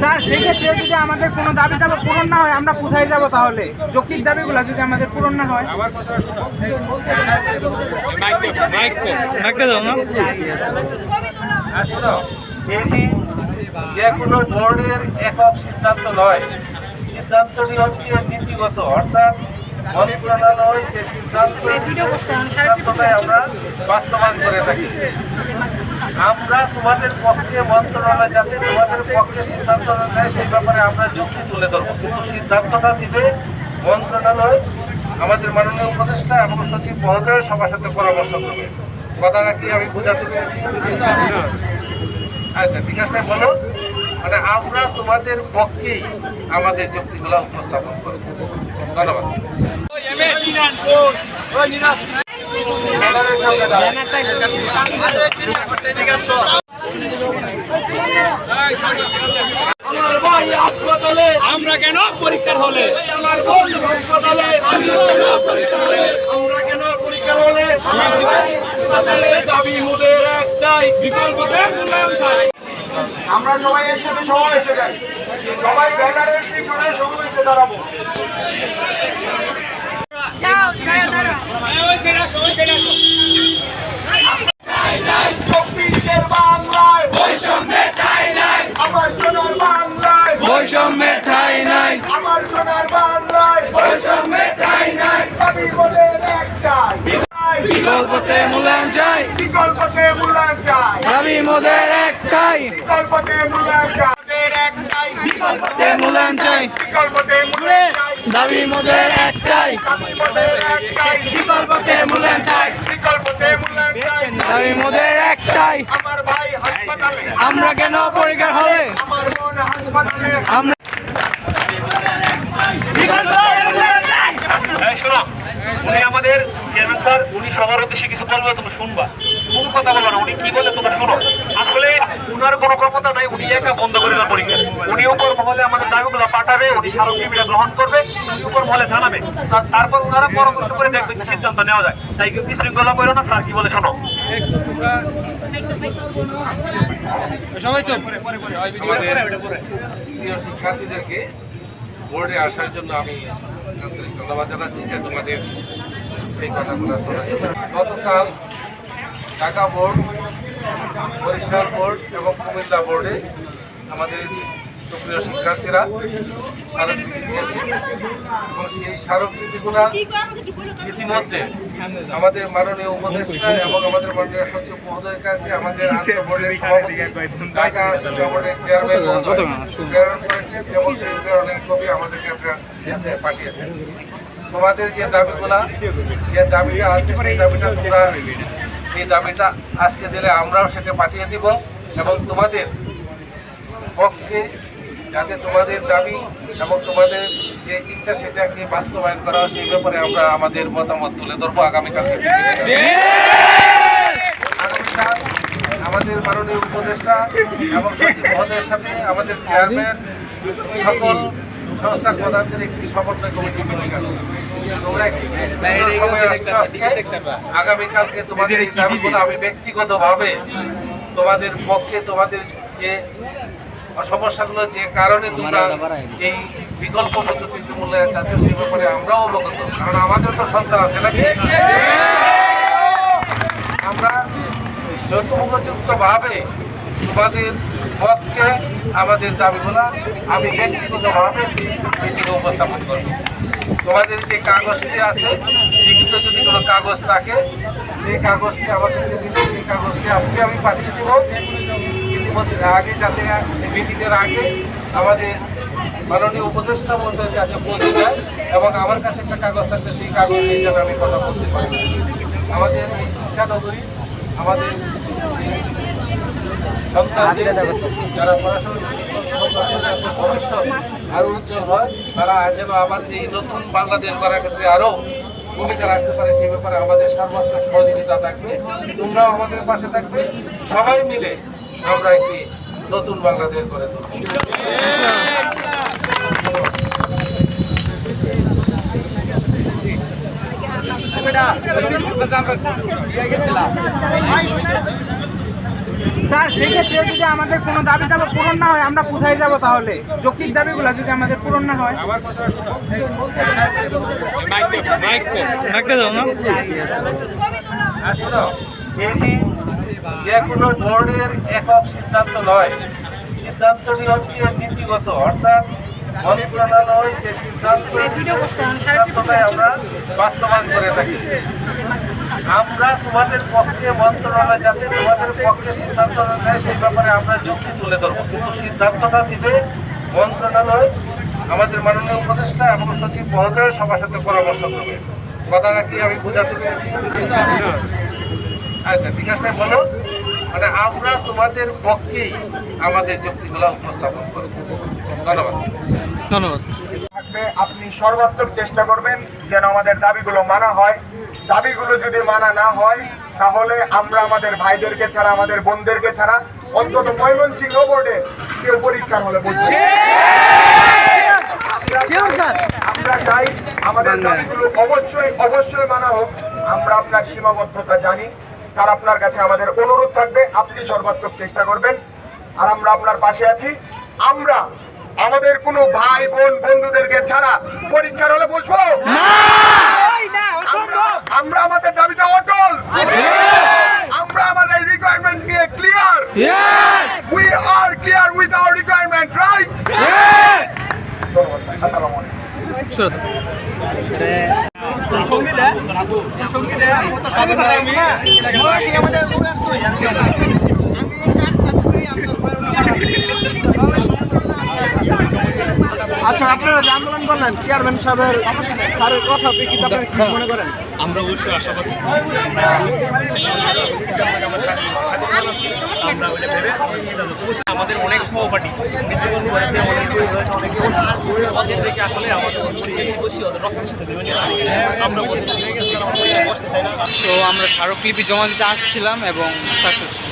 Sir সেক্ষেত্রে যদি আমাদের কোনো দাবি দাবা পূরণ না হয় আমরা কোথায় যাব তাহলে? যৌক্তিক দাবিগুলো যদি আমাদের পূরণ না হয়। এটি যে কোনো বোর্ডের একক সিদ্ধান্ত নয়। সিদ্ধান্তটি হচ্ছে নীতিগত অর্থাৎ মন্ত্রণালয় যে সিদ্ধান্ত আমরা বাস্তবায়ন করে থাকি আমরা তোমাদের পক্ষে মন্ত্রণালয় যাতে তোমাদের পক্ষে সিদ্ধান্ত নেয়, সেই ব্যাপারে আমরা যুক্তি তুলে ধরবো। কিন্তু সিদ্ধান্তটা দিবে মন্ত্রণালয়, আমাদের মাননীয় উপদেষ্টা এবং সচিব মহোদয় সবার সাথে পরামর্শ করবে। কথাটা কি আমি বোঝাতে পেরেছি? আচ্ছা ঠিক আছে, বলো। মানে আমরা তোমাদের পক্ষেই আমাদের যুক্তিগুলো উপস্থাপন করব। আমার কেন পরীক্ষার হলে? আমার হাসপাতালে আমরা কেন পরীক্ষার হলে? দাবি মোদের একটাই বিকল্প আমরা সবাই একসাথে সমাবেশে যাই। সবাই ব্যানারের পিছনে সমাবেশে দাঁড়াবো। যাও দাঁড়া দাঁড়া চব্বিশের বাংলায়। বৈষম্যের ঠাই নাই আমার সোনার বাংলায়। বৈষম্যের ঠাই নাই। আমার সোনার বাংলায়। বৈষম্যের ঠাই নাই। দাবি মোদের একটাই। বিকল্পতে মূল্যায়ন চাই। বিকল্পতে মূল্যায়ন চাই। দাবি মোদের চাই। মোদের একটাই তে মূল্যায়ন চাই। বিকল্পতে মূল্যায়ন চাই। দাবি মোদের একটাই। দাবি মোদের একটাই। বিকল্পতে মূল্যায়ন চাই। বিকল্পতে মূল্যায়ন চাই। দাবি মোদের একটাই। আমার ভাই হাসপাতালে। আমরা কেন পরীক্ষার হলে? আমার বোন হাসপাতালে। আমরা উনি আমাদের চেয়ারম্যান স্যার উনি সবার উদ্দেশ্যে কিছু বলবে তুমি শুনবা। কথা বলব না উনি কি বলে তোমরা শোনো। আসলে উনার কোনো ক্ষমতা নাই উনি একা বন্ধ করে দেওয়ার পরীক্ষা উনি উপর মহলে আমাদের দাবিগুলো পাঠাবে উনি স্মারকলিপিটা গ্রহণ করবে উনি উপর মহলে জানাবে। তারপর ওনারা পরামর্শ করে দেখবে কি সিদ্ধান্ত নেওয়া যায়। তাই কিন্তু বিশৃঙ্খলা করো না স্যার কি বলে শোনো। আমাদের প্রিয় শিক্ষার্থীদেরকে বোর্ডে আসার জন্য আমি আন্তরিক ধন্যবাদ জানাচ্ছি যে তোমাদের সেই কথাগুলো শোনাচ্ছি গতকাল ঢাকা বোর্ড বরিশাল বোর্ড এবং কুমিল্লা বোর্ডে আমাদের সুপ্রিয় শিক্ষার্থীরা স্মারকলিপি দিয়েছে। এবং সেই স্মারকলিপিগুলো ইতিমধ্যে আমাদের মাননীয় উপদেষ্টা এবং আমাদের মাননীয় সচিব মহোদয়ের কাছে আমাদের ঢাকা বোর্ডের চেয়ারম্যান প্রেরণ করেছেন এবং সেই প্রেরণের কপি আমাদেরকে পাঠিয়েছেন। তোমাদের যে দাবিগুলা যে দাবিটা আছে সেই দাবিটা তোমরা সেই দাবিটা আজকে দিলে আমরাও সেটা পাঠিয়ে দিব এবং তোমাদের পক্ষে যাতে তোমাদের দাবি এবং তোমাদের যে ইচ্ছা সেটাকে বাস্তবায়ন করা সেই ব্যাপারে আমরা আমাদের মতামত তুলে ধরবো আগামীকালকে আগামীকাল আমাদের মাননীয় উপদেষ্টা এবং সচিব মহোদয়ের সাথে আমাদের চেয়ারম্যান সকল সংস্থা প্রধানদের একটি সমন্বয় কমিটি মিটিং আছে। তোমরা একটি আজকে। আগামীকালকে তোমাদের এই দাবিগুলো আমি ব্যক্তিগতভাবে তোমাদের পক্ষে তোমাদের যে সমস্যাগুলো যে কারণে তোমরা এই বিকল্প পদ্ধতিতে মূল্যায়ন চাচ্ছ সেই ব্যাপারে আমরাও অবগত। কারণ আমাদের তো সন্তান আছে নাকি? আমরা যৌথমুখযুক্তভাবে তোমাদের পক্ষে আমাদের দাবিগুলো আমি ব্যক্তিগতভাবে সেই উপস্থাপন করব। তোমাদের যে কাগজটি আছে, লিখিত যদি কোনো কাগজ থাকে, সেই কাগজটি আমাদেরকে দিলে সেই কাগজটি আজকে আমি পাঠিয়ে দেবো। ইতিমধ্যে আগে যাতে মিটিংয়ের আগে আমাদের মাননীয় উপদেষ্টা মন্ত্রীর কাছে পৌঁছে যায় এবং আমার কাছে একটা কাগজ থাকলে সেই কাগজ নিয়ে যেন আমি কথা বলতে পারি। আমাদের এই শিক্ষা নগরী আমাদের যারা পড়াশোনা করছে, ভবিষ্যৎ আরও উজ্জ্বল হয় তারা যেন আবার এই নতুন বাংলাদেশ গড়ার ক্ষেত্রে আরও ভূমিকা রাখতে পারে সেই ব্যাপারে আমাদের সর্বাত্মক সহযোগিতা থাকবে তোমরাও আমাদের পাশে থাকবে সবাই মিলে আমরা একটি নতুন বাংলাদেশ গড়ে তুলব আমরা স্যার সেক্ষেত্রে যদি আমাদের কোনো দাবি দাবা পূরণ না হয় আমরা কোথায় যাব তাহলে? যৌক্তিক দাবিগুলো যদি আমাদের পূরণ না হয়। আসলে এটি যে কোনো বোর্ডের একক সিদ্ধান্ত নয়। সিদ্ধান্তটি হচ্ছে নীতিগত অর্থাৎ মন্ত্রণালয় যে সিদ্ধান্ত সেই সিদ্ধান্তটাই আমরা বাস্তবায়ন করে থাকি। আমরা তোমাদের পক্ষে মন্ত্রণালয় যাতে তোমাদের পক্ষে সিদ্ধান্ত নেয়, সেই ব্যাপারে আমরা যুক্তি তুলে ধরবো। কিন্তু সিদ্ধান্তটা দিবে মন্ত্রণালয়, আমাদের মাননীয় উপদেষ্টা এবং সচিব মহোদয় সবার সাথে পরামর্শ করবে। কথাটা কি আমি বোঝাতে পেরেছি। আচ্ছা ঠিক আছে, বলো। মানে আমরা তোমাদের পক্ষেই আমাদের যুক্তিগুলো উপস্থাপন করব। ধন্যবাদ। ধন্যবাদ। থাকবে আপনি সর্বাত্মক চেষ্টা করবেন যেন আমাদের দাবিগুলো মানা হয়। দাবিগুলো যদি মানা না হয় তাহলে আমরা আমাদের ভাইদেরকে ছাড়া আমাদের বোনদেরকে ছাড়া অন্তত ময়মনসিংহ বোর্ডে কেউ পরীক্ষার হলে বসছে আমরা চাই আমাদের দাবিগুলো অবশ্যই অবশ্যই মানা হোক। আমরা আপনার সীমাবদ্ধতা জানি। স্যার আপনার কাছে আমাদের অনুরোধ থাকবে। আপনি সর্বাত্মক চেষ্টা করবেন। আর আমরা আপনার পাশে আছি। আমরা আমাদের কোনো ভাই বোন বন্ধুদেরকে ছাড়া পরীক্ষার হলে বসবো? আমরা- আমরা আমাদের দাবিতে অটল। আমরা আমাদের রিকোয়ারমেন্ট নিয়ে clear we are clear with our requirement right আসসালামু আলাইকুম আচ্ছা আপনারা যে আন্দোলন করলেন চেয়ারম্যান সাহেবের স্যারের কথা প্রেক্ষিতে কি মনে করেন? আমরা অবশ্যই আশাবাদী। আমাদের অনেক সহপাঠী মৃত্যুবরণ করেছে, অনেক অনেকে আসলে আমাদের আমরা তো আমরা স্মারকলিপি জমা দিতে আসছিলাম এবং সাকসেসফুল